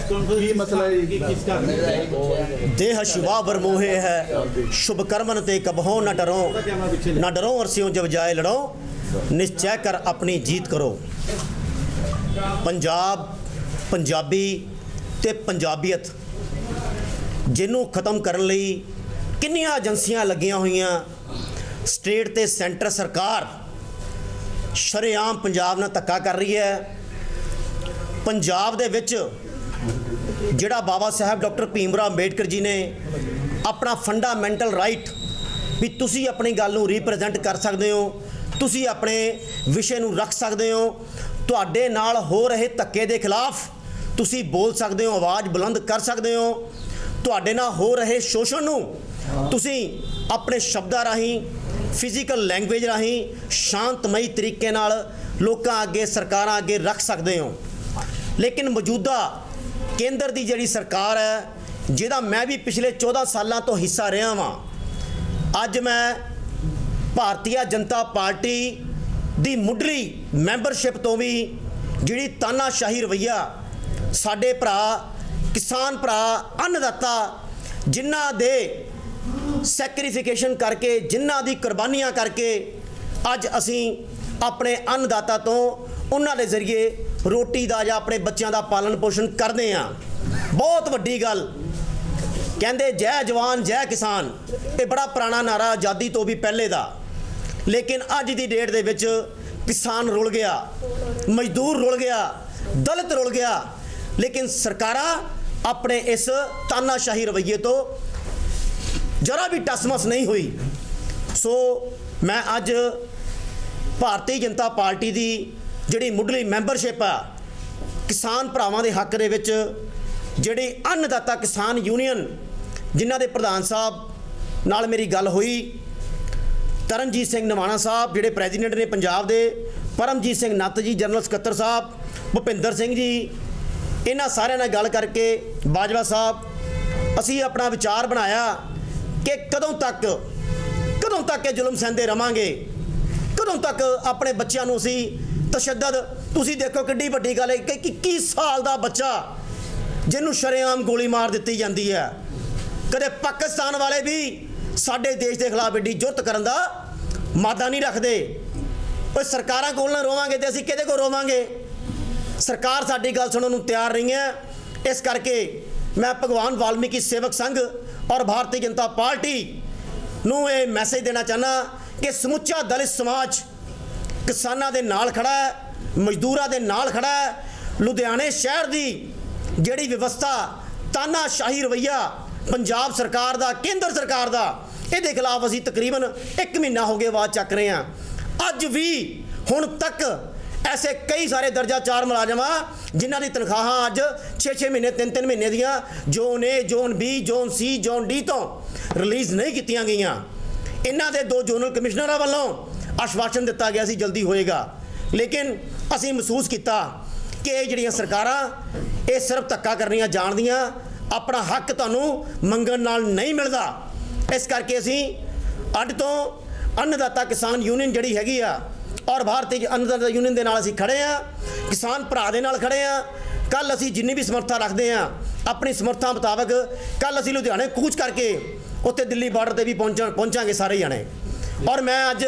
Press conference ਕੀ ਮਸਲਾ ਹੈ? ਜੀ? ਕਿਸ ਦੇਹ ਸ਼ਿਵਾ ਬਰਮੋਹੇ ਹੈ। ਸ਼ੁਭ ਕਰਮਨ ਤੇ ਕਬਹੋ ਨਾ ਡਰੋ। ਨਾ ਡਰੋ ਔਰ ਸਿਓ ਜਬ ਜਾਏ ਲੜੋ। ਨਿਸ਼ਚੈ ਕਰ ਆਪਣੀ ਜੀਤ ਕਰੋ। ਪੰਜਾਬ, ਪੰਜਾਬੀ ਤੇ ਪੰਜਾਬੀਅਤ, ਜਿਹਨੂੰ ਖਤਮ ਕਰਨ ਲਈ ਕਿੰਨੀਆਂ ਏਜੰਸੀਆਂ ਲੱਗੀਆਂ ਹੋਈਆਂ। ਸਟੇਟ ਤੇ ਸੈਂਟਰ ਸਰਕਾਰ ਸ਼ਰੇਆਮ ਪੰਜਾਬ ਨਾਲ ਧੱਕਾ ਕਰ ਰਹੀ ਹੈ। ਪੰਜਾਬ ਦੇ ਵਿੱਚ ਜਿਹੜਾ ਬਾਬਾ ਸਾਹਿਬ ਡਾਕਟਰ ਭੀਮਰਾਵ ਅੰਬੇਡਕਰ ਜੀ ਨੇ ਆਪਣਾ ਫੰਡਾਮੈਂਟਲ ਰਾਈਟ ਵੀ ਤੁਸੀਂ ਆਪਣੀ ਗੱਲ ਨੂੰ ਰਿਪਰੈਜ਼ੈਂਟ ਕਰ ਸਕਦੇ ਹੋ, ਤੁਸੀਂ ਆਪਣੇ ਵਿਸ਼ੇ ਨੂੰ ਰੱਖ ਸਕਦੇ ਹੋ, ਤੁਹਾਡੇ ਨਾਲ ਹੋ ਰਹੇ ਧੱਕੇ ਦੇ ਖਿਲਾਫ ਤੁਸੀਂ ਬੋਲ ਸਕਦੇ ਹੋ, ਆਵਾਜ਼ ਬੁਲੰਦ ਕਰ ਸਕਦੇ ਹੋ, ਤੁਹਾਡੇ ਨਾਲ ਹੋ ਰਹੇ ਸ਼ੋਸ਼ਣ ਨੂੰ ਤੁਸੀਂ ਆਪਣੇ ਸ਼ਬਦਾਂ ਰਾਹੀਂ ਫਿਜ਼ੀਕਲ ਲੈਂਗੁਏਜ ਰਾਹੀਂ ਸ਼ਾਂਤਮਈ ਤਰੀਕੇ ਨਾਲ ਲੋਕਾਂ ਅੱਗੇ, ਸਰਕਾਰਾਂ ਅੱਗੇ ਰੱਖ ਸਕਦੇ ਹੋ। ਲੇਕਿਨ ਮੌਜੂਦਾ ਕੇਂਦਰ ਦੀ ਜਿਹੜੀ ਸਰਕਾਰ ਹੈ, ਜਿਹਦਾ ਮੈਂ ਵੀ ਪਿਛਲੇ 14 ਸਾਲਾਂ ਤੋਂ ਹਿੱਸਾ ਰਿਹਾ ਵਾਂ, ਅੱਜ ਮੈਂ ਭਾਰਤੀ ਜਨਤਾ ਪਾਰਟੀ ਦੀ ਮੁੱਢਲੀ ਮੈਂਬਰਸ਼ਿਪ ਤੋਂ ਵੀ ਜਿਹੜੀ ਤਾਨਾਸ਼ਾਹੀ ਰਵਈਆ ਸਾਡੇ ਭਰਾ, ਕਿਸਾਨ ਭਰਾ ਅੰਨਦਾਤਾ, ਜਿਨ੍ਹਾਂ ਦੇ ਸੈਕਰੀਫਿਕੇਸ਼ਨ ਕਰਕੇ, ਜਿਨ੍ਹਾਂ ਦੀ ਕੁਰਬਾਨੀਆਂ ਕਰਕੇ ਅੱਜ ਅਸੀਂ ਆਪਣੇ ਅੰਨਦਾਤਾ ਤੋਂ ਉਹਨਾਂ ਦੇ ਜ਼ਰੀਏ ਰੋਟੀ ਦਾ ਜਾਂ ਆਪਣੇ ਬੱਚਿਆਂ ਦਾ ਪਾਲਣ ਪੋਸ਼ਣ ਕਰਦੇ ਹਾਂ। ਬਹੁਤ ਵੱਡੀ ਗੱਲ। ਕਹਿੰਦੇ, ਜੈ ਜਵਾਨ, ਜੈ ਕਿਸਾਨ। ਇਹ ਬੜਾ ਪੁਰਾਣਾ ਨਾਰਾ ਆਜ਼ਾਦੀ ਤੋਂ ਵੀ ਪਹਿਲੇ ਦਾ। ਲੇਕਿਨ ਅੱਜ ਦੀ ਡੇਟ ਦੇ ਵਿੱਚ ਕਿਸਾਨ ਰੁਲ ਗਿਆ, ਮਜ਼ਦੂਰ ਰੁਲ ਗਿਆ, ਦਲਿਤ ਰੁਲ ਗਿਆ। ਲੇਕਿਨ ਸਰਕਾਰਾਂ ਆਪਣੇ ਇਸ ਤਾਨਾਸ਼ਾਹੀ ਰਵੱਈਏ ਤੋਂ ਜਰਾ ਵੀ ਟਸਮਸ ਨਹੀਂ ਹੋਈ। ਸੋ ਮੈਂ ਅੱਜ ਭਾਰਤੀ ਜਨਤਾ ਪਾਰਟੀ ਦੀ ਜਿਹੜੀ ਮੁੱਢਲੀ ਮੈਂਬਰਸ਼ਿਪ ਆ, ਕਿਸਾਨ ਭਰਾਵਾਂ ਦੇ ਹੱਕ ਦੇ ਵਿੱਚ ਜਿਹੜੀ ਅੰਨਦਾਤਾ ਕਿਸਾਨ ਯੂਨੀਅਨ, ਜਿਨ੍ਹਾਂ ਦੇ ਪ੍ਰਧਾਨ ਸਾਹਿਬ ਨਾਲ ਮੇਰੀ ਗੱਲ ਹੋਈ, ਤਰਨਜੀਤ ਸਿੰਘ ਨਵਾਣਾ ਸਾਹਿਬ, ਜਿਹੜੇ ਪ੍ਰੈਜ਼ੀਡੈਂਟ ਨੇ ਪੰਜਾਬ ਦੇ, ਪਰਮਜੀਤ ਸਿੰਘ ਨੱਤ ਜੀ, ਜਨਰਲ ਸਕੱਤਰ ਸਾਹਿਬ, ਭੁਪਿੰਦਰ ਸਿੰਘ ਜੀ, ਇਹਨਾਂ ਸਾਰਿਆਂ ਨਾਲ ਗੱਲ ਕਰਕੇ ਬਾਜਵਾ ਸਾਹਿਬ, ਅਸੀਂ ਆਪਣਾ ਵਿਚਾਰ ਬਣਾਇਆ ਕਿ ਕਦੋਂ ਤੱਕ ਕਦੋਂ ਤੱਕ ਇਹ ਜ਼ੁਲਮ ਸਹਿੰਦੇ ਰਵਾਂਗੇ? ਕਦੋਂ ਤੱਕ ਆਪਣੇ ਬੱਚਿਆਂ ਨੂੰ ਅਸੀਂ ਤਸ਼ੱਦਦ। ਤੁਸੀਂ ਦੇਖੋ ਕਿੱਡੀ ਵੱਡੀ ਗੱਲ ਹੈ ਕਿ 21 ਸਾਲ ਦਾ ਬੱਚਾ ਜਿਹਨੂੰ ਸ਼ਰੇਆਮ ਗੋਲੀ ਮਾਰ ਦਿੱਤੀ ਜਾਂਦੀ ਹੈ। ਕਦੇ ਪਾਕਿਸਤਾਨ ਵਾਲੇ ਵੀ ਸਾਡੇ ਦੇਸ਼ ਦੇ ਖਿਲਾਫ ਏਡੀ ਜੁਰਤ ਕਰਨ ਦਾ ਮਾਦਾ ਨਹੀਂ ਰੱਖਦੇ। ਉਹ ਸਰਕਾਰਾਂ ਕੋਲ ਨਾ ਰੋਵਾਂਗੇ ਤੇ ਅਸੀਂ ਕਿਹਦੇ ਕੋਲ ਰੋਵਾਂਗੇ? ਸਰਕਾਰ ਸਾਡੀ ਗੱਲ ਸੁਣਨ ਨੂੰ ਤਿਆਰ ਨਹੀਂ ਹੈ। ਇਸ ਕਰਕੇ ਮੈਂ ਭਗਵਾਨ ਵਾਲਮੀਕੀ ਸੇਵਕ ਸੰਘ ਔਰ ਭਾਰਤੀ ਜਨਤਾ ਪਾਰਟੀ ਨੂੰ ਇਹ ਮੈਸੇਜ ਦੇਣਾ ਚਾਹਨਾ ਕਿ ਸਮੁੱਚਾ ਦਲਿਤ ਸਮਾਜ ਕਿਸਾਨਾਂ ਦੇ ਨਾਲ ਖੜਾ ਹੈ, ਮਜ਼ਦੂਰਾਂ ਦੇ ਨਾਲ ਖੜਾ ਹੈ। ਲੁਧਿਆਣੇ ਸ਼ਹਿਰ ਦੀ ਜਿਹੜੀ ਵਿਵਸਥਾ, ਤਾਨਾਸ਼ਾਹੀ ਰਵਈਆ ਪੰਜਾਬ ਸਰਕਾਰ ਦਾ, ਕੇਂਦਰ ਸਰਕਾਰ ਦਾ, ਇਹਦੇ ਖਿਲਾਫ ਅਸੀਂ ਤਕਰੀਬਨ 1 ਮਹੀਨਾ ਹੋ ਗਿਆ ਆਵਾਜ਼ ਚੱਕ ਰਹੇ ਹਾਂ। ਅੱਜ ਵੀ ਹੁਣ ਤੱਕ ਐਸੇ ਕਈ ਸਾਰੇ ਦਰਜਾ ਚਾਰ ਮੁਲਾਜ਼ਮ ਆ, ਜਿਨ੍ਹਾਂ ਦੀ ਤਨਖਾਹਾਂ ਅੱਜ 6-6 ਮਹੀਨੇ 3-3 ਮਹੀਨੇ ਦੀਆਂ, zone A zone B zone C zone D ਤੋਂ ਰਿਲੀਜ਼ ਨਹੀਂ ਕੀਤੀਆਂ ਗਈਆਂ। ਇਹਨਾਂ ਦੇ ਦੋ ਜ਼ੋਨਲ ਕਮਿਸ਼ਨਰਾਂ ਵੱਲੋਂ ਆਸ਼ਵਾਸਨ ਦਿੱਤਾ ਗਿਆ ਸੀ, ਜਲਦੀ ਹੋਏਗਾ। ਲੇਕਿਨ ਅਸੀਂ ਮਹਿਸੂਸ ਕੀਤਾ ਕਿ ਇਹ ਜਿਹੜੀਆਂ ਸਰਕਾਰਾਂ, ਇਹ ਸਿਰਫ ਧੱਕਾ ਕਰਨੀਆਂ, ਜਾਣਦੀਆਂ, ਆਪਣਾ ਹੱਕ ਤੁਹਾਨੂੰ ਮੰਗਣ ਨਾਲ ਨਹੀਂ ਮਿਲਦਾ। ਇਸ ਕਰਕੇ ਅਸੀਂ ਅੱਜ ਤੋਂ ਅੰਨਦਾਤਾ ਕਿਸਾਨ ਯੂਨੀਅਨ ਜਿਹੜੀ ਹੈਗੀ ਆ, ਔਰ ਭਾਰਤੀ ਅੰਨਦਾਤਾ ਯੂਨੀਅਨ ਦੇ ਨਾਲ ਅਸੀਂ ਖੜੇ ਆ, ਕਿਸਾਨ ਭਰਾ ਦੇ ਨਾਲ ਖੜੇ ਆ। ਕੱਲ ਅਸੀਂ ਜਿੰਨੀ ਵੀ ਸਮਰੱਥਾ ਰੱਖਦੇ ਆ, ਆਪਣੀ ਸਮਰੱਥਾ ਮੁਤਾਬਕ ਕੱਲ ਅਸੀਂ ਲੁਧਿਆਣੇ ਕੂਚ ਕਰਕੇ ਉੱਥੇ ਦਿੱਲੀ ਬਾਰਡਰ ਤੇ ਵੀ ਪਹੁੰਚਣ ਪਹੁੰਚਾਂਗੇ ਸਾਰੇ ਜਾਣੇ। ਔਰ ਮੈਂ ਅੱਜ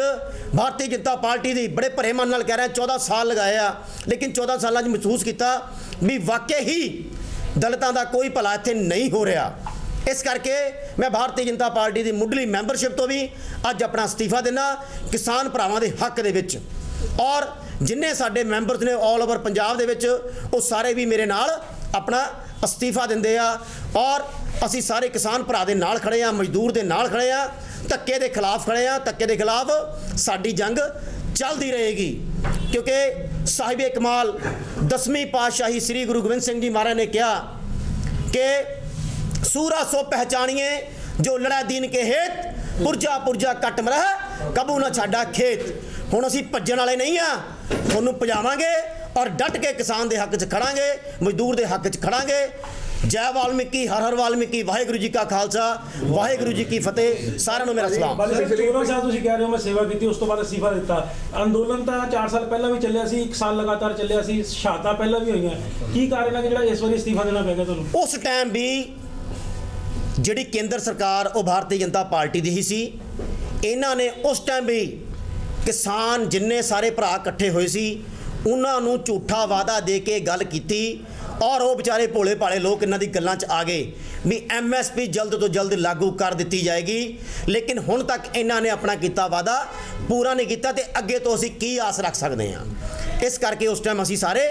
ਭਾਰਤੀ ਜਨਤਾ ਪਾਰਟੀ ਦੀ ਬੜੇ ਭਰੇ ਮਨ ਨਾਲ ਕਹਿ ਰਿਹਾ 14 ਸਾਲ ਲਗਾਏ ਆ, ਲੇਕਿਨ 14 ਸਾਲਾਂ 'ਚ ਮਹਿਸੂਸ ਕੀਤਾ ਵੀ ਵਾਕਿਆ ਹੀ ਦਲਿਤਾਂ ਦਾ ਕੋਈ ਭਲਾ ਇੱਥੇ ਨਹੀਂ ਹੋ ਰਿਹਾ। ਇਸ ਕਰਕੇ ਮੈਂ ਭਾਰਤੀ ਜਨਤਾ ਪਾਰਟੀ ਦੀ ਮੁੱਢਲੀ ਮੈਂਬਰਸ਼ਿਪ ਤੋਂ ਵੀ ਅੱਜ ਆਪਣਾ ਅਸਤੀਫਾ ਦਿੰਦਾ, ਕਿਸਾਨ ਭਰਾਵਾਂ ਦੇ ਹੱਕ ਦੇ ਵਿੱਚ। ਔਰ ਜਿੰਨੇ ਸਾਡੇ ਮੈਂਬਰਸ ਨੇ 올 ਓਵਰ ਪੰਜਾਬ ਦੇ ਵਿੱਚ, ਉਹ ਸਾਰੇ ਵੀ ਮੇਰੇ ਨਾਲ ਆਪਣਾ ਅਸਤੀਫਾ ਦਿੰਦੇ ਆ। ਔਰ ਅਸੀਂ ਸਾਰੇ ਕਿਸਾਨ ਭਰਾ ਦੇ ਨਾਲ ਖੜੇ ਆ, ਮਜ਼ਦੂਰ ਦੇ ਨਾਲ ਖੜੇ ਆ। ਧੱਕੇ ਦੇ ਖਿਲਾਫ ਖੜੇ ਆ, ਧੱਕੇ ਦੇ ਖਿਲਾਫ ਸਾਡੀ ਜੰਗ ਚੱਲਦੀ ਰਹੇਗੀ। ਕਿਉਂਕਿ ਸਾਹਿਬੇ ਕਮਾਲ ਦਸਵੀਂ ਪਾਤਸ਼ਾਹੀ ਸ੍ਰੀ ਗੁਰੂ ਗੋਬਿੰਦ ਸਿੰਘ ਜੀ ਮਹਾਰਾਜ ਨੇ ਕਿਹਾ ਕਿ ਸੂਰਾ ਸੋ ਪਹਿਚਾਣੀਏ, ਜੋ ਲੜਾ ਦੀਨ ਕੇ ਹੇਤ, ਪੁਰਜਾ ਪੁਰਜਾ ਕੱਟ ਮਰਹ, ਕਬੂ ਨਾ ਛਾਡਾ ਖੇਤ। ਹੁਣ ਅਸੀਂ ਭੱਜਣ ਵਾਲੇ ਨਹੀਂ ਆ, ਤੁਹਾਨੂੰ ਪਜਾਵਾਂਗੇ ਔਰ ਡਟ ਕੇ ਕਿਸਾਨ ਦੇ ਹੱਕ 'ਚ ਖੜਾਂਗੇ, ਮਜ਼ਦੂਰ ਦੇ ਹੱਕ 'ਚ ਖੜਾਂਗੇ। ਜੈ ਵਾਲਮੀਕੀ ਹਰ ਹਰ ਵਾਲਮੀਕੀ ਵਾਹਿਗੁਰੂ ਜੀ ਕਾ ਖਾਲਸਾ ਵਾਹਿਗੁਰੂ ਜੀ ਕੀ ਫਤਿਹ ਸਾਰਿਆਂ ਨੂੰ ਮੇਰਾ ਸਲਾਮ। ਬਾਲੀ ਪਿਛਲੇ 14 ਸਾਲ ਤੁਸੀਂ ਕਹਿ ਰਹੇ ਹੋ ਮੈਂ ਸੇਵਾ ਕੀਤੀ ਉਸ ਤੋਂ ਬਾਅਦ ਅਸਤੀਫਾ ਦਿੱਤਾ। ਅੰਦੋਲਨ ਤਾਂ 4 ਸਾਲ ਪਹਿਲਾਂ ਵੀ ਚੱਲਿਆ ਸੀ 1 ਸਾਲ ਲਗਾਤਾਰ ਚੱਲਿਆ ਸੀ ਸ਼ਹਾਦਤਾਂ ਪਹਿਲਾਂ ਵੀ ਹੋਈਆਂ। ਕੀ ਕਾਰਨ ਹੈ ਕਿ ਜਿਹੜਾ ਇਸ ਵਾਰੀ ਅਸਤੀਫਾ ਦੇਣਾ ਪੈ ਗਿਆ ਤੁਹਾਨੂੰ? ਉਸ ਟਾਈਮ ਵੀ ਜਿਹੜੀ ਕੇਂਦਰ ਸਰਕਾਰ ਉਹ ਭਾਰਤੀ ਜਨਤਾ ਪਾਰਟੀ ਦੀ ਹੀ ਸੀ। ਇਹਨਾਂ ਨੇ ਉਸ ਟਾਈਮ ਵੀ ਕਿਸਾਨ ਜਿੰਨੇ ਸਾਰੇ ਭਰਾ ਇਕੱਠੇ ਹੋਏ ਸੀ ਉਹਨਾਂ ਨੂੰ ਝੂਠਾ ਵਾਅਦਾ ਦੇ ਕੇ ਗੱਲ ਕੀਤੀ। ਔਰ ਉਹ ਵਿਚਾਰੇ ਭੋਲੇ ਭਾਲੇ ਲੋਕ ਇਹਨਾਂ ਦੀ ਗੱਲਾਂ 'ਚ ਆ ਗਏ ਵੀ ਐਮਐਸਪੀ ਜਲਦ ਤੋਂ ਜਲਦ ਲਾਗੂ ਕਰ ਦਿੱਤੀ ਜਾਏਗੀ। ਲੇਕਿਨ ਹੁਣ ਤੱਕ ਇਹਨਾਂ ਨੇ ਆਪਣਾ ਕੀਤਾ ਵਾਅਦਾ ਪੂਰਾ ਨਹੀਂ ਕੀਤਾ ਤੇ ਅੱਗੇ ਤੋਂ ਅਸੀਂ ਕੀ ਆਸ ਰੱਖ ਸਕਦੇ ਹਾਂ? ਇਸ ਕਰਕੇ ਉਸ ਟਾਈਮ ਅਸੀਂ ਸਾਰੇ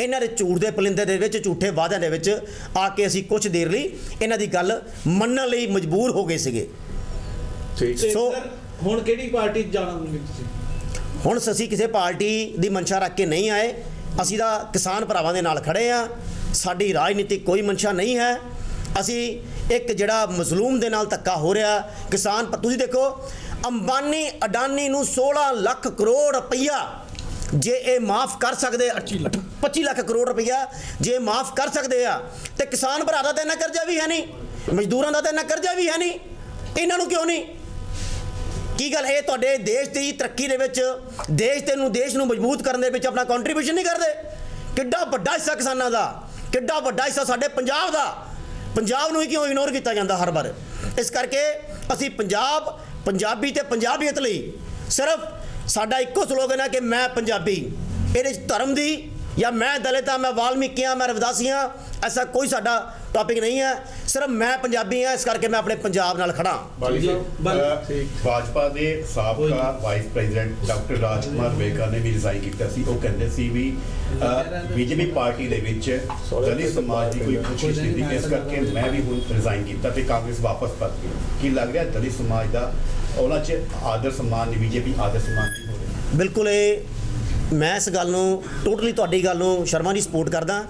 ਇਹਨਾਂ ਦੇ ਝੂਠ ਦੇ ਪਲਿੰਦੇ ਦੇ ਵਿੱਚ ਝੂਠੇ ਵਾਅਦਿਆਂ ਦੇ ਵਿੱਚ ਆ ਕੇ ਅਸੀਂ ਕੁਝ ਦੇਰ ਲਈ ਇਹਨਾਂ ਦੀ ਗੱਲ ਮੰਨਣ ਲਈ ਮਜਬੂਰ ਹੋ ਗਏ ਸੀਗੇ। ਠੀਕ। ਸੋ- ਹੁਣ ਕਿਹੜੀ ਪਾਰਟੀ ਜਾਣਾ ਤੁਸੀਂ? ਹੁਣ ਅਸੀਂ ਕਿਸੇ ਪਾਰਟੀ ਦੀ ਮਨਸ਼ਾ ਰੱਖ ਕੇ ਨਹੀਂ ਆਏ। ਅਸੀਂ ਤਾਂ ਕਿਸਾਨ ਭਰਾਵਾਂ ਦੇ ਨਾਲ ਖੜੇ ਆ। ਸਾਡੀ ਰਾਜਨੀਤਿਕ ਕੋਈ ਮਨਸ਼ਾ ਨਹੀਂ ਹੈ। ਅਸੀਂ ਇੱਕ ਜਿਹੜਾ ਮਜ਼ਲੂਮ ਦੇ ਨਾਲ ਧੱਕਾ ਹੋ ਰਿਹਾ ਕਿਸਾਨ ਤੁਸੀਂ ਦੇਖੋ ਅੰਬਾਨੀ ਅਡਾਨੀ ਨੂੰ 16 ਲੱਖ ਕਰੋੜ ਰੁਪਈਆ ਜੇ ਇਹ ਮਾਫ ਕਰ ਸਕਦੇ 25 ਲੱਖ ਕਰੋੜ ਰੁਪਈਆ ਜੇ ਮਾਫ ਕਰ ਸਕਦੇ ਆ ਤੇ ਕਿਸਾਨ ਭਰਾ ਦਾ ਤਾਂ ਇੰਨਾ ਕਰਜ਼ਾ ਵੀ ਹੈ ਨਹੀਂ ਮਜ਼ਦੂਰਾਂ ਦਾ ਤਾਂ ਇੰਨਾ ਕਰਜ਼ਾ ਵੀ ਹੈ ਨਹੀਂ। ਇਹਨਾਂ ਨੂੰ ਕਿਉਂ ਨਹੀਂ? ਕੀ ਗੱਲ? ਇਹ ਤੁਹਾਡੇ ਦੇਸ਼ ਦੀ ਤਰੱਕੀ ਦੇ ਵਿੱਚ, ਦੇਸ਼ ਤੇ ਨੂੰ ਦੇਸ਼ ਨੂੰ ਮਜ਼ਬੂਤ ਕਰਨ ਦੇ ਵਿੱਚ ਆਪਣਾ ਕੰਟਰੀਬਿਊਸ਼ਨ ਨਹੀਂ ਕਰਦੇ? ਕਿੱਡਾ ਵੱਡਾ ਹਿੱਸਾ ਕਿਸਾਨਾਂ ਦਾ, ਕਿੱਡਾ ਵੱਡਾ ਹਿੱਸਾ ਸਾਡੇ ਪੰਜਾਬ ਦਾ। ਪੰਜਾਬ ਨੂੰ ਹੀ ਕਿਉਂ ਇਗਨੋਰ ਕੀਤਾ ਜਾਂਦਾ ਹਰ ਵਾਰ? ਇਸ ਕਰਕੇ ਅਸੀਂ ਪੰਜਾਬ, ਪੰਜਾਬੀ ਤੇ ਪੰਜਾਬੀਅਤ ਲਈ ਸਿਰਫ ਸਾਡਾ ਇੱਕੋ ਸਲੋਗਨ ਹੈ ਕਿ ਮੈਂ ਪੰਜਾਬੀ। ਇਹਦੇ 'ਚ ਧਰਮ ਦੀ ਜਾਂ ਮੈਂ ਦਲਿਤ ਹਾਂ ਮੈਂ ਵਾਲਮੀਕੀ ਹਾਂ ਮੈਂ ਰਵਿਦਾਸੀ ਹਾਂ ਐਸਾ ਕੋਈ ਸਾਡਾ ਟੌਪਿਕ ਨਹੀਂ ਹੈ। ਸਿਰਫ ਮੈਂ ਪੰਜਾਬੀ ਹਾਂ ਇਸ ਕਰਕੇ ਮੈਂ ਆਪਣੇ ਪੰਜਾਬ ਨਾਲ ਖੜਾ ਭਾਜਪਾ ਦੇ ਸਾਬਕਾ vice president doctor Rajkumar Verka ਨੇ ਵੀ ਰਿਜ਼ਾਈਨ ਕੀਤਾ ਸੀ। ਉਹ ਕਹਿੰਦੇ ਸੀ ਵੀ ਬੀਜੇਪੀ ਪਾਰਟੀ ਦੇ ਵਿੱਚ ਦਲਿਤ ਸਮਾਜ ਦੀ ਕੋਈ ਕੋਸ਼ਿਸ਼ ਨਹੀਂ ਸੀ। ਇਸ ਕਰਕੇ ਮੈਂ ਵੀ ਹੁਣ ਰਿਜ਼ਾਈਨ ਕੀਤਾ ਤੇ ਕਾਂਗਰਸ ਵਾਪਸ ਪਰਤ ਗਈ। ਕੀ ਲੱਗ ਰਿਹਾ? ਦਲਿਤ ਸਮਾਜ ਦਾ ਉਹਨਾਂ 'ਚ ਆਦਰ ਸਨਮਾਨ ਨਹੀਂ ਬੀਜੇਪੀ ਆਦਰ ਸਨਮਾਨ ਨਹੀਂ ਹੋ ਰਿਹਾ? ਬਿਲਕੁਲ ਇਹ ਮੈਂ ਇਸ ਗੱਲ ਨੂੰ ਟੋਟਲੀ ਤੁਹਾਡੀ ਗੱਲ ਨੂੰ ਸ਼ਰਮਾ ਦੀ ਸਪੋਰਟ ਕਰਦਾ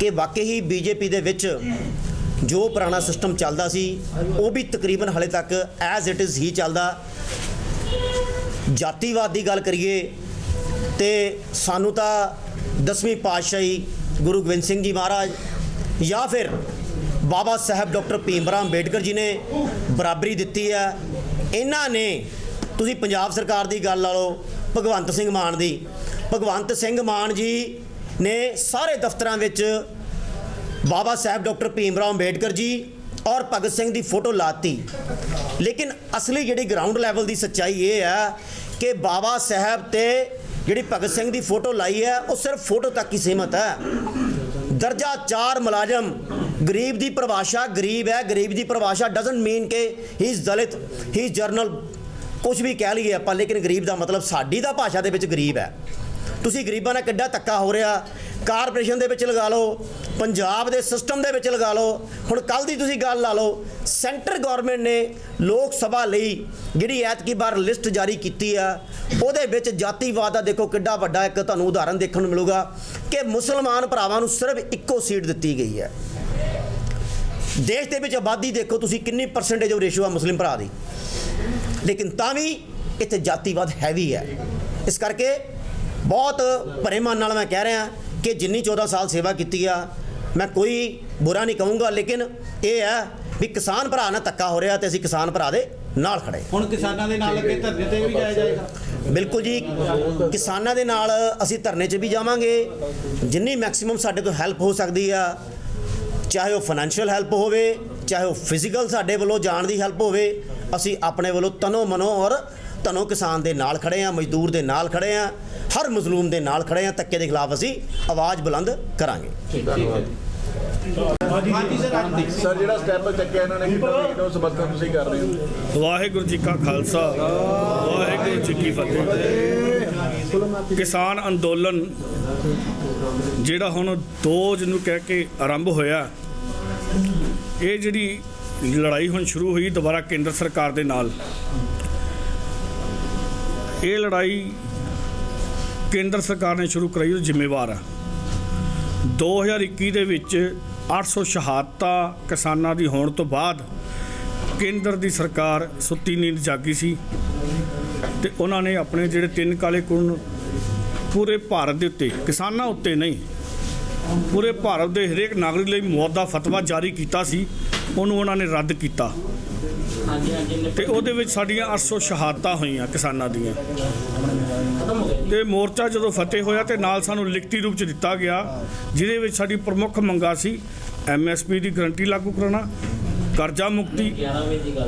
ਕਿ ਵਾਕਈ ਹੀ ਬੀਜੇਪੀ ਦੇ ਵਿੱਚ ਜੋ ਪੁਰਾਣਾ ਸਿਸਟਮ ਚੱਲਦਾ ਸੀ, ਉਹ ਵੀ ਤਕਰੀਬਨ ਹਲੇ ਤੱਕ ਐਜ਼ ਇਟ ਇਜ਼ ਹੀ ਚੱਲਦਾ। ਜਾਤੀਵਾਦ ਦੀ ਗੱਲ ਕਰੀਏ ਤੇ ਸਾਨੂੰ ਤਾਂ ਦਸਵੀਂ ਪਾਤਸ਼ਾਹੀ ਗੁਰੂ ਗੋਬਿੰਦ ਸਿੰਘ ਜੀ ਮਹਾਰਾਜ ਜਾਂ ਫਿਰ ਬਾਬਾ ਸਾਹਿਬ ਡਾਕਟਰ ਭੀਮਰਾਵ ਅੰਬੇਡਕਰ ਜੀ ਨੇ ਬਰਾਬਰੀ ਦਿੱਤੀ ਹੈ। ਇਹਨਾਂ ਨੇ, ਤੁਸੀਂ ਪੰਜਾਬ ਸਰਕਾਰ ਦੀ ਗੱਲ ਲਾ ਲਓ ਭਗਵੰਤ ਸਿੰਘ ਮਾਨ ਦੀ। ਭਗਵੰਤ ਸਿੰਘ ਮਾਨ ਜੀ ਨੇ ਸਾਰੇ ਦਫ਼ਤਰਾਂ ਵਿੱਚ ਬਾਬਾ ਸਾਹਿਬ ਡਾਕਟਰ ਭੀਮ ਰਾਓ ਅੰਬੇਡਕਰ ਜੀ ਔਰ ਭਗਤ ਸਿੰਘ ਦੀ ਫੋਟੋ ਲਾਤੀ। ਲੇਕਿਨ ਅਸਲੀ ਜਿਹੜੀ ਗਰਾਊਂਡ ਲੈਵਲ ਦੀ ਸੱਚਾਈ ਇਹ ਹੈ ਕਿ ਬਾਬਾ ਸਾਹਿਬ ਤੇ ਜਿਹੜੀ ਭਗਤ ਸਿੰਘ ਦੀ ਫੋਟੋ ਲਾਈ ਹੈ, ਉਹ ਸਿਰਫ ਫੋਟੋ ਤੱਕ ਹੀ ਸੀਮਤ ਹੈ। ਦਰਜਾ 4 ਮੁਲਾਜ਼ਮ, ਗਰੀਬ ਦੀ ਪਰਿਭਾਸ਼ਾ ਗਰੀਬ ਹੈ। ਗਰੀਬ ਦੀ ਪਰਿਭਾਸ਼ਾ ਡਸਨਟ ਮੀਨ ਕਿ he is Dalit he is general ਕੁਝ ਵੀ ਕਹਿ ਲਈਏ ਆਪਾਂ, ਲੇਕਿਨ ਗਰੀਬ ਦਾ ਮਤਲਬ ਸਾਡੀ ਦਾ ਭਾਸ਼ਾ ਦੇ ਵਿੱਚ ਗਰੀਬ ਹੈ। ਤੁਸੀਂ ਗਰੀਬਾਂ ਨਾਲ ਕਿੱਡਾ ਧੱਕਾ ਹੋ ਰਿਹਾ, ਕਾਰਪੋਰੇਸ਼ਨ ਦੇ ਵਿੱਚ ਲਗਾ ਲਓ, ਪੰਜਾਬ ਦੇ ਸਿਸਟਮ ਦੇ ਵਿੱਚ ਲਗਾ ਲਓ, ਹੁਣ ਕੱਲ ਦੀ ਤੁਸੀਂ ਗੱਲ ਲਾ ਲਓ ਸੈਂਟਰ ਗਵਰਨਮੈਂਟ ਨੇ ਲੋਕ ਸਭਾ ਲਈ ਜਿਹੜੀ ਐਤਕੀ ਵਾਰ ਲਿਸਟ ਜਾਰੀ ਕੀਤੀ ਆ, ਉਹਦੇ ਵਿੱਚ ਜਾਤੀਵਾਦ ਦਾ ਦੇਖੋ ਕਿੱਡਾ ਵੱਡਾ ਇੱਕ ਤੁਹਾਨੂੰ ਉਦਾਹਰਨ ਦੇਖਣ ਨੂੰ ਮਿਲੂਗਾ ਕਿ ਮੁਸਲਮਾਨ ਭਰਾਵਾਂ ਨੂੰ ਸਿਰਫ ਇੱਕੋ ਸੀਟ ਦਿੱਤੀ ਗਈ ਹੈ। ਦੇਸ਼ ਦੇ ਵਿੱਚ ਆਬਾਦੀ ਦੇਖੋ ਤੁਸੀਂ ਕਿੰਨੀ ਪਰਸੈਂਟੇਜ ਰੇਸ਼ੋ ਆ ਮੁਸਲਿਮ ਭਰਾ ਦੀ। ਲੇਕਿਨ ਤਾਂ ਵੀ ਇੱਥੇ ਜਾਤੀਵਾਦ ਹੈਵੀ ਹੈ। ਇਸ ਕਰਕੇ ਬਹੁਤ ਭਰੇ ਮਨ ਨਾਲ ਮੈਂ ਕਹਿ ਰਿਹਾ ਕਿ ਜਿੰਨੀ 14 ਸਾਲ ਸੇਵਾ ਕੀਤੀ ਆ ਮੈਂ ਕੋਈ ਬੁਰਾ ਨਹੀਂ ਕਹੂੰਗਾ ਲੇਕਿਨ ਇਹ ਹੈ ਵੀ ਕਿਸਾਨ ਭਰਾ ਨਾਲ ਧੱਕਾ ਹੋ ਰਿਹਾ ਤੇ ਅਸੀਂ ਕਿਸਾਨ ਭਰਾ ਦੇ ਨਾਲ ਖੜੇ ਹੁਣ ਕਿਸਾਨਾਂ ਦੇ ਨਾਲ ਅੱਗੇ ਧਰਨੇ ਤੇ ਵੀ ਜਾਇਆ ਜਾਏਗਾ। ਬਿਲਕੁਲ ਜੀ ਕਿਸਾਨਾਂ ਦੇ ਨਾਲ ਅਸੀਂ ਧਰਨੇ 'ਚ ਵੀ ਜਾਵਾਂਗੇ। ਜਿੰਨੀ ਮੈਕਸਿਮਮ ਸਾਡੇ ਤੋਂ ਹੈਲਪ ਹੋ ਸਕਦੀ ਆ ਚਾਹੇ ਉਹ ਫਾਈਨੈਂਸ਼ੀਅਲ ਹੈਲਪ ਹੋਵੇ ਚਾਹੇ ਉਹ ਫਿਜ਼ੀਕਲ ਸਾਡੇ ਵੱਲੋਂ ਜਾਣ ਦੀ ਹੈਲਪ ਹੋਵੇ ਅਸੀਂ ਆਪਣੇ ਵੱਲੋਂ ਤਨੋ ਮਨੋ ਔਰ ਤਨੋ ਕਿਸਾਨ ਦੇ ਨਾਲ ਖੜੇ ਆ ਮਜ਼ਦੂਰ ਦੇ ਨਾਲ ਖੜੇ ਆ ਹਰ ਮਜ਼ਲੂਮ ਦੇ ਨਾਲ ਖੜੇ ਆ ਧੱਕੇ ਦੇ ਖਿਲਾਫ ਅਸੀਂ ਆਵਾਜ਼ ਬੁਲੰਦ ਕਰਾਂਗੇ। ਸਰ ਜਿਹੜਾ ਸਟੈਪ ਚੱਕਿਆ ਇਹਨਾਂ ਨੇ ਸਮਰਥਨ ਤੁਸੀਂ ਕਰ ਰਹੇ ਹੋ? ਵਾਹਿਗੁਰੂ ਜੀ ਕਾ ਖਾਲਸਾ ਵਾਹਿਗੁਰੂ ਜੀ ਕੀ ਫਤਿਹ। ਕਿਸਾਨ ਅੰਦੋਲਨ ਜਿਹੜਾ ਹੁਣ 2 ਜਿਹਨੂੰ ਕਹਿ ਕੇ ਆਰੰਭ ਹੋਇਆ ਇਹ ਜਿਹੜੀ ਲੜਾਈ ਹੁਣ ਸ਼ੁਰੂ ਹੋਈ ਦੁਬਾਰਾ ਕੇਂਦਰ ਸਰਕਾਰ ਦੇ ਨਾਲ। ਇਹ ਲੜਾਈ ਕੇਂਦਰ ਸਰਕਾਰ ਨੇ ਸ਼ੁਰੂ ਕਰਾਈ, ਉਹ ਜ਼ਿੰਮੇਵਾਰ ਆ। 2021 ਦੇ ਵਿੱਚ 800 ਸ਼ਹਾਦਤਾਂ ਕਿਸਾਨਾਂ ਦੀ ਹੋਣ ਤੋਂ ਬਾਅਦ ਕੇਂਦਰ ਦੀ ਸਰਕਾਰ ਸੁੱਤੀ ਨੀਂਦ ਜਾਗੀ ਸੀ ਤੇ ਉਹਨਾਂ ਨੇ ਆਪਣੇ ਜਿਹੜੇ ਤਿੰਨ ਕਾਲੇ ਕਾਨੂੰਨ ਪੂਰੇ ਭਾਰਤ ਦੇ ਉੱਤੇ, ਕਿਸਾਨਾਂ ਉੱਤੇ ਨਹੀਂ, ਪੂਰੇ ਭਾਰਤ ਦੇ ਹਰੇਕ ਨਾਗਰਿਕ ਲਈ ਮੌਤ ਦਾ ਫਤਵਾ ਜਾਰੀ ਕੀਤਾ ਸੀ। ਉਹਨੂੰ ਉਹਨਾਂ ਨੇ ਰੱਦ ਕੀਤਾ। ਤੇ ਉਹਦੇ ਵਿੱਚ ਸਾਡੀਆਂ 800 ਸ਼ਹਾਦਤਾਂ ਹੋਈਆਂ ਕਿਸਾਨਾਂ ਦੀਆਂ। ਤੇ ਮੋਰਚਾ ਜਦੋਂ ਫਤਿਹ ਹੋਇਆ ਤੇ ਨਾਲ ਸਾਨੂੰ ਲਿਖਤੀ ਰੂਪ ਚ ਦਿੱਤਾ ਗਿਆ, ਜਿਹਦੇ ਵਿੱਚ ਸਾਡੀ ਪ੍ਰਮੁੱਖ ਮੰਗਾਂ ਸੀ ਐਮਐਸਪੀ ਦੀ ਗਰੰਟੀ ਲਾਗੂ ਕਰਾਉਣਾ, ਕਰਜ਼ਾ ਮੁਕਤੀ,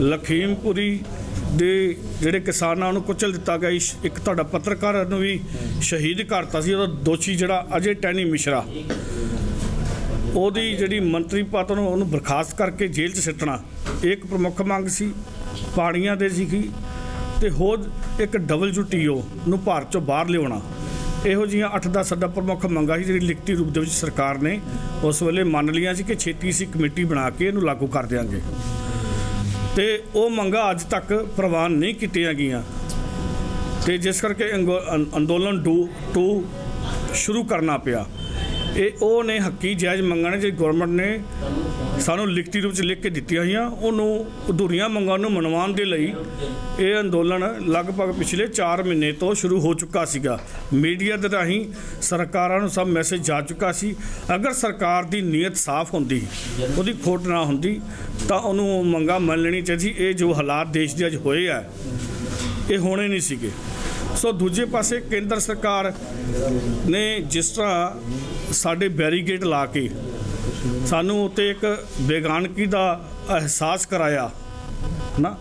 ਲਖੀਮਪੁਰੀ ਦੇ ਜਿਹੜੇ ਕਿਸਾਨਾਂ ਨੂੰ ਕੁਚਲ ਦਿੱਤਾ ਗਿਆ ਇੱਕ ਤੁਹਾਡਾ ਪੱਤਰਕਾਰ ਨੂੰ ਵੀ ਸ਼ਹੀਦ ਕਰਤਾ ਸੀ, ਉਹਦਾ ਦੋਸ਼ੀ ਜਿਹੜਾ ਅਜੇ ਟੈਨੀ ਮਿਸ਼ਰਾ। ਉਹਦੀ ਜਿਹੜੀ ਮੰਤਰੀ ਪਦ ਨੂੰ ਉਹਨੂੰ ਬਰਖਾਸਤ ਕਰਕੇ ਜੇਲ੍ਹ 'ਚ ਸਿੱਟਣਾ, ਇਹ ਇੱਕ ਪ੍ਰਮੁੱਖ ਮੰਗ ਸੀ, ਪਾਣੀਆਂ ਦੇ ਸੀਗੀ ਤੇ ਹੋਰ ਇੱਕ WTO ਨੂੰ ਭਾਰਤ ਚੋਂ ਬਾਹਰ ਲਿਆਉਣਾ। ਇਹੋ ਜਿਹੀਆਂ 8-10 ਸਾਡਾ ਪ੍ਰਮੁੱਖ ਮੰਗਾਂ ਸੀ, ਜਿਹੜੀ ਲਿਖਤੀ ਰੂਪ ਦੇ ਵਿੱਚ ਸਰਕਾਰ ਨੇ ਉਸ ਵੇਲੇ ਮੰਨ ਲਈਆਂ ਸੀ ਕਿ ਛੇਤੀ ਸੀ ਕਮੇਟੀ ਬਣਾ ਕੇ ਇਹਨੂੰ ਲਾਗੂ ਕਰ ਦਿਆਂਗੇ। ਤੇ ਉਹ ਮੰਗਾਂ ਅੱਜ ਤੱਕ ਪ੍ਰਵਾਨ ਨਹੀਂ ਕੀਤੀਆਂ ਗਈਆਂ। ਤੇ ਜਿਸ ਕਰਕੇ ਅੰਗੋ- ਅੰ- ਅੰਦੋਲਨ 2 ਸ਼ੁਰੂ ਕਰਨਾ ਪਿਆ। ਇਹ ਉਹ ਨੇ ਹੱਕੀ ਜਾਇਜ਼ ਮੰਗਾਂ ਨੇ ਜਿਹੜੀ ਗਵਰਨਮੈਂਟ ਨੇ ਸਾਨੂੰ ਲਿਖਤੀ ਰੂਪ ਚ ਲਿਖ ਕੇ ਦਿੱਤੀਆਂ ਹੋਈਆਂ। ਉਹਨੂੰ ਅਧੂਰੀਆਂ ਮੰਗਾਂ ਨੂੰ ਮਨਵਾਉਣ ਦੇ ਲਈ ਇਹ ਅੰਦੋਲਨ ਲਗਭਗ ਪਿਛਲੇ 4 ਮਹੀਨੇ ਤੋਂ ਸ਼ੁਰੂ ਹੋ ਚੁੱਕਾ ਸੀਗਾ। ਮੀਡੀਆ ਦੇ ਰਾਹੀਂ ਸਰਕਾਰਾਂ ਨੂੰ ਸਭ ਮੈਸੇਜ ਜਾ ਚੁੱਕਾ ਸੀ। ਅਗਰ ਸਰਕਾਰ ਦੀ ਨੀਅਤ ਸਾਫ਼ ਹੁੰਦੀ, ਉਹਦੀ ਖੋਟ ਨਾ ਹੁੰਦੀ, ਤਾਂ ਉਹਨੂੰ ਮੰਗਾਂ ਮੰਨ ਲੈਣੀ ਚਾਹੀਦੀ ਇਹ ਜੋ ਹਾਲਾਤ ਦੇਸ਼ ਦੇ ਅੱਜ ਹੋਏ ਆ, ਇਹ ਹੋਣੇ ਨਹੀਂ ਸੀਗੇ। ਸੋ ਦੂਜੇ ਪਾਸੇ ਕੇਂਦਰ ਸਰਕਾਰ ਨੇ ਜਿਸ ਤਰ੍ਹਾਂ ਸਾਡੇ ਬੈਰੀਗੇਟ ਲਾ ਕੇ ਸਾਨੂੰ ਉੱਤੇ ਇੱਕ ਬੇਗਾਨਕੀ ਦਾ ਅਹਿਸਾਸ ਕਰਾਇਆ, ਨਾ,